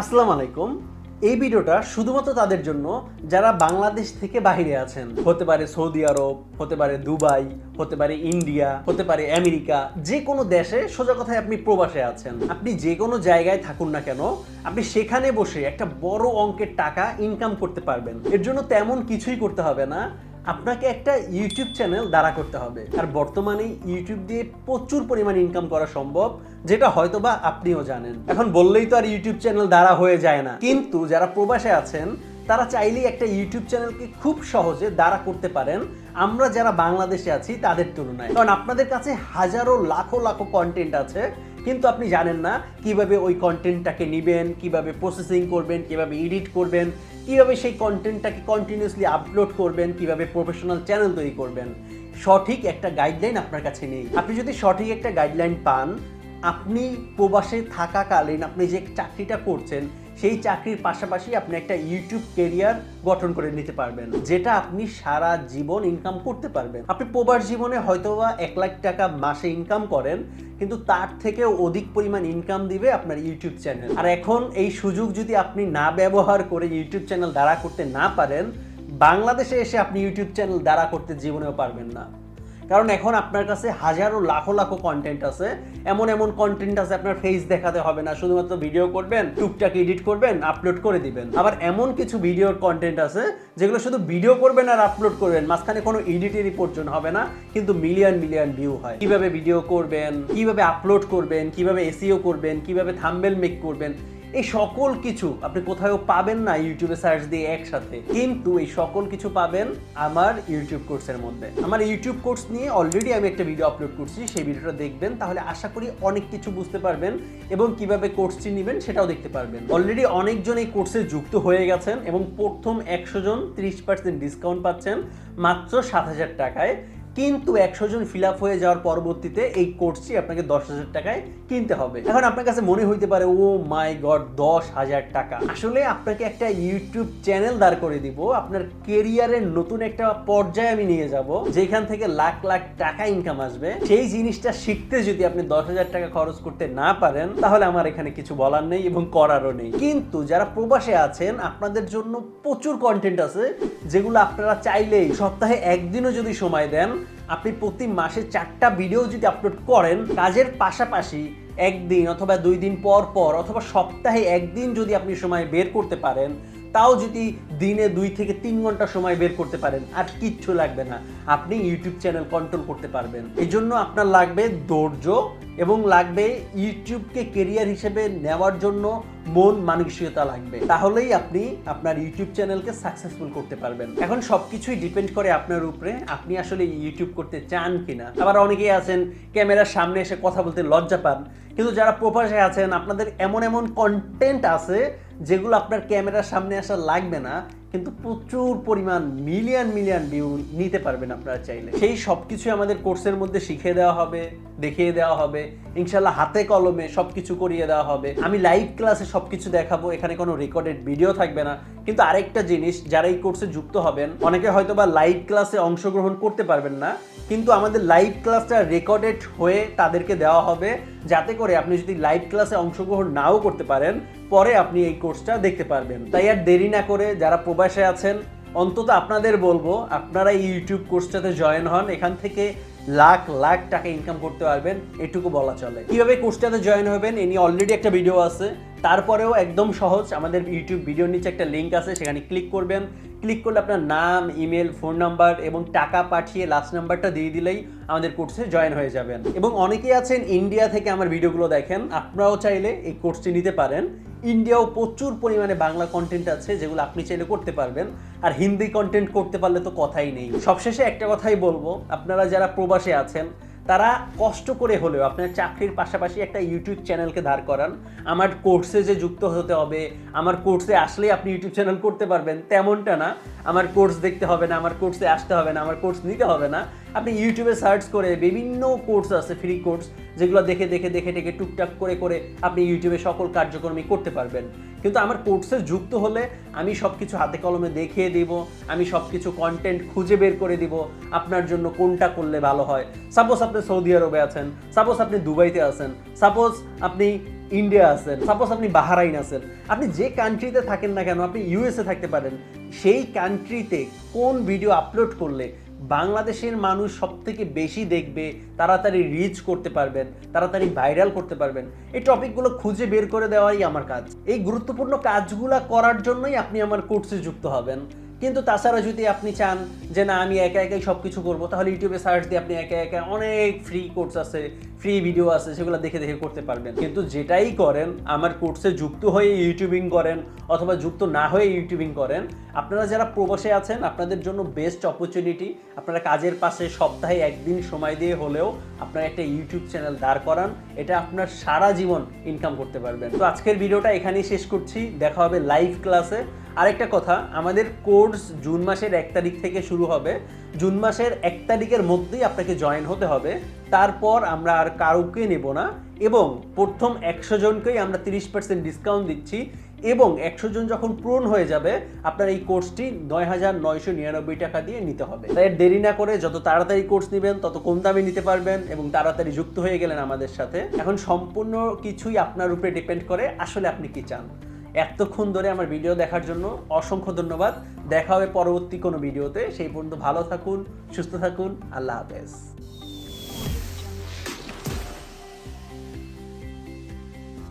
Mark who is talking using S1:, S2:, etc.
S1: আসসালামু আলাইকুম। এই ভিডিওটা শুধুমাত্র তাদের জন্য যারা বাংলাদেশ থেকে বাইরে আছেন। হতে পারে সৌদি আরব, হতে পারে দুবাই, হতে পারে ইন্ডিয়া, হতে পারে আমেরিকা, যে কোনো দেশে সোজা কথায় আপনি প্রবাসে আছেন। আপনি যে কোনো জায়গায় থাকুন না কেন, আপনি সেখানে বসে একটা বড় অঙ্কের টাকা ইনকাম করতে পারবেন। এর জন্য তেমন কিছুই করতে হবে না। আপনাকে একটা ইউটিউব চ্যানেল দাঁড়া করতে হবে। আর বর্তমানে ইউটিউব দিয়ে প্রচুর পরিমাণ ইনকাম করা সম্ভব, যেটা হয়তোবা আপনিও জানেন। এখন বললেই তো আর ইউটিউব চ্যানেল দাঁড়া হয়ে যায় না। কিন্তু যারা প্রবাসে আছেন, তারা চাইলেই একটা ইউটিউব চ্যানেলকে খুব সহজে দাঁড়া করতে পারেন। আমরা যারা বাংলাদেশে আছি, তাদের তুলনায়। কারণ আপনাদের কাছে হাজারো, লাখো লাখো কন্টেন্ট আছে। কিন্তু আপনি জানেন না কীভাবে ওই কন্টেন্টটাকে নেবেন, কীভাবে প্রসেসিং করবেন, কীভাবে এডিট করবেন, কীভাবে সেই কন্টেন্টটাকে কন্টিনিউসলি আপলোড করবেন, কীভাবে প্রফেশনাল চ্যানেল তৈরি করবেন। সঠিক একটা গাইডলাইন আপনার কাছে নেই। আপনি যদি সঠিক একটা গাইডলাইন পান, আপনি প্রবাসে থাকাকালীন আপনি যে চাকরিটা করছেন সেই চাকরির পাশাপাশি আপনি একটা ইউটিউব কেরিয়ার গঠন করে নিতে পারবেন, যেটা আপনি সারা জীবন ইনকাম করতে পারবেন। আপনি প্রবাস জীবনে হয়তোবা এক লাখ টাকা মাসে ইনকাম করেন, কিন্তু তার থেকেও অধিক পরিমাণ ইনকাম দিবে আপনার ইউটিউব চ্যানেল আর এখন এই সুযোগ যদি আপনি না ব্যবহার করে ইউটিউব চ্যানেল দাঁড়া করতে না পারেন, বাংলাদেশে এসে আপনি ইউটিউব চ্যানেল দাঁড়া করতে জীবনেও পারবেন না। কারণ এখন আপনার কাছে হাজারো লাখো লাখো কন্টেন্ট আছে। এমন এমন কন্টেন্ট আছে আপনার ফেস দেখাতে হবে না। শুধুমাত্র ভিডিও করবেন, টুকটাক এডিট করবেন আপলোড করে দিবেন। আবার এমন কিছু ভিডিওর কন্টেন্ট আছে, যেগুলো শুধু ভিডিও করবেন আর আপলোড করবেন। মাঝখানে কোনো এডিটেরই প্রয়োজন হবে না, কিন্তু মিলিয়ন মিলিয়ন ভিউ হয়। কীভাবে ভিডিও করবেন, কীভাবে আপলোড করবেন, কীভাবে এসিও করবেন, কীভাবে থাম্বেল মেক করবেন এই সকল কিছু আপনি কোথাও পাবেন না ইউটিউবে সার্চ দিয়ে একসাথে। কিন্তু এই সকল কিছু পাবেন আমার ইউটিউব কোর্সের মধ্যে। আমার ইউটিউব কোর্স নিয়ে অলরেডি আমি একটা ভিডিও আপলোড করছি, সেই ভিডিওটা দেখবেন, তাহলে আশা করি অনেক কিছু বুঝতে পারবেন এবং কীভাবে কোর্সটি নেবেন সেটাও দেখতে পারবেন। অলরেডি অনেকজন এই কোর্সে যুক্ত হয়ে গেছেন এবং প্রথম একশো জন ত্রিশ পার্সেন্ট ডিসকাউন্ট পাচ্ছেন মাত্র সাত হাজার টাকায়। কিন্তু একশো জন ফিল আপ হয়ে যাওয়ার পরবর্তীতে এই কোর্সটি আপনাকে দশ হাজার টাকায় কিনতে হবে। এখন আপনার কাছে মনে হইতে পারে, ও মাই গড, দশ হাজার টাকা। আসলে আপনাকে একটা ইউটিউব চ্যানেল দাঁড় করে দিব। আপনার কেরিয়ারের নতুন একটা পর্যায়ে আমি নিয়ে যাব, যেখান থেকে লাখ লাখ টাকা ইনকাম আসবে। সেই জিনিসটা শিখতে যদি আপনি দশ হাজার টাকা খরচ করতে না পারেন, তাহলে আমার এখানে কিছু বলার নেই এবং করারও নেই। কিন্তু যারা প্রবাসে আছেন, আপনাদের জন্য প্রচুর কন্টেন্ট আছে, যেগুলো আপনারা চাইলেই সপ্তাহে একদিনও যদি সময় দেন আপনি প্রতি মাসে চারটা ভিডিও যদি আপলোড করেন, কাজের পাশাপাশি একদিন অথবা দুই দিন পর পর অথবা সপ্তাহে একদিন যদি আপনি সময় বের করতে পারেন তাও যদি দিনে দুই থেকে তিন ঘণ্টা সময় বের করতে পারেন, আর কিচ্ছু লাগবে না। আপনি ইউটিউব চ্যানেল কন্ট্রোল করতে পারবেন। এই জন্য আপনার লাগবে ধৈর্য এবং লাগবে ইউটিউবকে কেরিয়ার হিসেবে নেওয়ার জন্য মন মানসিকতা লাগবে। তাহলেই আপনি আপনার ইউটিউব চ্যানেলকে সাকসেসফুল করতে পারবেন। এখন সবকিছুই ডিপেন্ড করে আপনার উপরে। আপনি আসলে ইউটিউব করতে চান কিনা? আবার অনেকেই আছেন, ক্যামেরার সামনে এসে কথা বলতে লজ্জা পান। কিন্তু যারা প্রবাসে আছেন, আপনাদের এমন এমন কন্টেন্ট আছে যেগুলো আপনার ক্যামেরার সামনে আসা লাগবে না। কিন্তু প্রচুর পরিমাণ মিলিয়ন মিলিয়ন ভিউ নিতে পারবেন আপনারা চাইলে। সেই সব কিছুই আমাদের কোর্সের মধ্যে শিখিয়ে দেওয়া হবে, দেখিয়ে দেওয়া হবে। ইনশাল্লাহ হাতে কলমে সব কিছু করিয়ে দেওয়া হবে। আমি লাইভ ক্লাসে সব কিছু দেখাবো, এখানে কোনো রেকর্ডেড ভিডিও থাকবে না। কিন্তু আরেকটা জিনিস, যারা এই কোর্সে যুক্ত হবেন, অনেকে হয়তো বা লাইভ ক্লাসে অংশগ্রহণ করতে পারবেন না, কিন্তু আমাদের লাইভ ক্লাসটা রেকর্ডেড হয়ে তাদেরকে দেওয়া হবে। যাতে করে আপনি যদি লাইভ ক্লাসে অংশগ্রহণ নাও করতে পারেন পরে আপনি এই কোর্সটা দেখতে পারবেন। তাই আর দেরি না করে যারা প্রবাসে আছেন, অন্তত আপনাদের বলব, আপনারা এই ইউটিউব কোর্সটাতে জয়েন হন। এখান থেকে লাখ লাখ টাকা ইনকাম করতে পারবেন। এটুকু বলা চলে। কীভাবে কোর্সটাতে জয়েন হবেন, এ নিয়ে অলরেডি একটা ভিডিও আছে। তারপরেও একদম সহজ, আমাদের ইউটিউব ভিডিওর নিচে একটা লিঙ্ক আছে, সেখানে ক্লিক করবেন। ক্লিক করলে আপনার নাম ইমেল ফোন নাম্বার এবং টাকা পাঠিয়ে লাস্ট নাম্বারটা দিয়ে দিলেই আমাদের কোর্সে জয়েন হয়ে যাবেন। এবং অনেকেই আছেন ইন্ডিয়া থেকে আমার ভিডিওগুলো দেখেন। আপনারাও চাইলে এই কোর্সটি নিতে পারেন। ইন্ডিয়াও প্রচুর পরিমাণে বাংলা কন্টেন্ট আছে যেগুলো আপনি চাইলে করতে পারবেন। আর হিন্দি কন্টেন্ট করতে পারলে তো কথাই নেই। সবশেষে একটা কথাই বলব, আপনারা যারা প্রবাসে আছেন, তারা কষ্ট করে হলেও আপনার চাকরির পাশাপাশি একটা ইউটিউব চ্যানেলকে ধার করান। আমার কোর্সে যে যুক্ত হতে হবে, আমার কোর্সে আসলেই আপনি ইউটিউব চ্যানেল করতে পারবেন, তেমনটা না। আমার কোর্স দেখতে হবে না, আমার কোর্সে আসতে হবে না, আমার কোর্স নিতে হবে না। আপনি ইউটিউবে সার্চ করে বিভিন্ন কোর্স আছে ফ্রি কোর্স যেগুলো দেখে দেখে দেখে দেখে, টুকটাক করে করে আপনি ইউটিউবে সকল কার্যক্রমই করতে পারবেন। কিন্তু আমার কোর্সে যুক্ত হলে আমি সব কিছু হাতে কলমে দেখিয়ে দিব, আমি সব কিছু কন্টেন্ট খুঁজে বের করে দিব, আপনার জন্য কোনটা করলে ভালো হয়। সাপোজ আপনি সৌদি আরবে আছেন সাপোজ আপনি দুবাইতে আছেন সাপোজ আপনি ইন্ডিয়া আছেন সাপোজ আপনি বাহারাইন আছেন। আপনি যে কান্ট্রিতে থাকেন না কেন, আপনি ইউএসএ থাকতে পারেন। সেই কান্ট্রিতে কোন ভিডিও আপলোড করলে বাংলাদেশের মানুষ সব থেকে বেশি দেখবে, তাড়াতাড়ি রিচ করতে পারবেন, তাড়াতাড়ি ভাইরাল করতে পারবেন। এই টপিকগুলো খুঁজে বের করে দেওয়াই আমার কাজ। এই গুরুত্বপূর্ণ কাজগুলো করার জন্যই আপনি আমার কোর্সে যুক্ত হবেন। কিন্তু তাছাড়া যদি আপনি চান যে না, আমি একা একাই সব কিছু করব, তাহলে ইউটিউবে সার্চ দিয়ে আপনি একা একা অনেক ফ্রি কোর্স আছে ফ্রি ভিডিও আছে, সেগুলো দেখে দেখে করতে পারবেন। কিন্তু যেটাই করেন, আমার কোর্সে যুক্ত হয়ে ইউটিউবিং করেন, অথবা যুক্ত না হয়ে ইউটিউবিং করেন, আপনারা যারা প্রবাসে আছেন, আপনাদের জন্য বেস্ট অপরচুনিটি আপনারা কাজের পাশে সপ্তাহে একদিন সময় দিয়ে হলেও আপনারা একটা ইউটিউব চ্যানেল দাঁড় করান, এটা আপনার সারা জীবন ইনকাম করতে পারবেন। তো আজকের ভিডিওটা এখানেই শেষ করছি, দেখা হবে লাইভ ক্লাসে আরেকটা কথা, আমাদের কোর্স জুন মাসের এক তারিখ থেকে শুরু হবে। জুন মাসের এক তারিখের মধ্যেই আপনাকে জয়েন হতে হবে। তারপর আমরা আর কাউকে নেব না এবং প্রথম একশো জনকেই আমরা তিরিশ পার্সেন্ট ডিসকাউন্ট দিচ্ছি এবং একশো জন যখন পূরণ হয়ে যাবে, আপনার এই কোর্সটি নয় হাজার নয়শো নিরানব্বই টাকা দিয়ে নিতে হবে। তাই দেরি না করে যত তাড়াতাড়ি কোর্স নেবেন, তত কম দামে নিতে পারবেন এবং তাড়াতাড়ি যুক্ত হয়ে গেলেন আমাদের সাথে। এখন সম্পূর্ণ কিছুই আপনার উপরে ডিপেন্ড করে, আসলে আপনি কি চান? এতক্ষণ ধরে আমার ভিডিও দেখার জন্য অসংখ্য ধন্যবাদ। দেখা হবে পরবর্তী কোনো ভিডিওতে। সেই পর্যন্ত ভালো থাকুন, সুস্থ থাকুন। আল্লাহ হাফেজ।